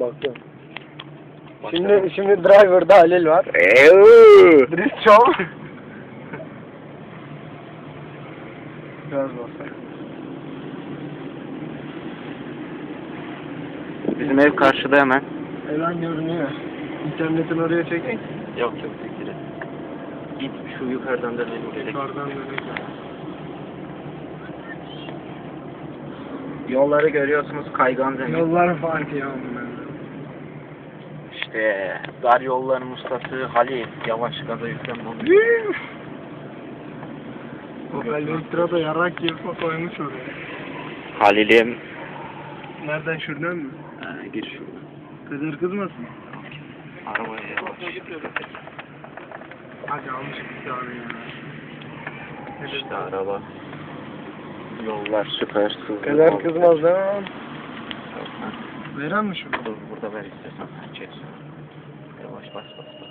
Baktım. Şimdi şimdi driver'da Halil var. Eee. Drift show. Biraz bassak. Bizim ev karşıda hemen. Elan görünüyor. İnternetin oraya çekin. Yok çok siktir. Git şu yukarıdan da benim Yukarıdan dönek. Yolları görüyorsunuz kaygan zemin. Yollar farkı ya bunlar. İşte dar yolların ustası Halil. Yavaş gaza yüklenme. O Elektra da yarak yapma koymuş oraya. Halil'im. Nereden şuradan mı? Ha, gir şuradan. Kadir kızmasın. Arabaya yavaş. Hadi almış bir tane ya. İşte araba. Yollar süper. Yol. kızmaz değil mi? Ha, Veren mi şunu? Dur burada ver istersen. Çek. Yavaş bas bas bas.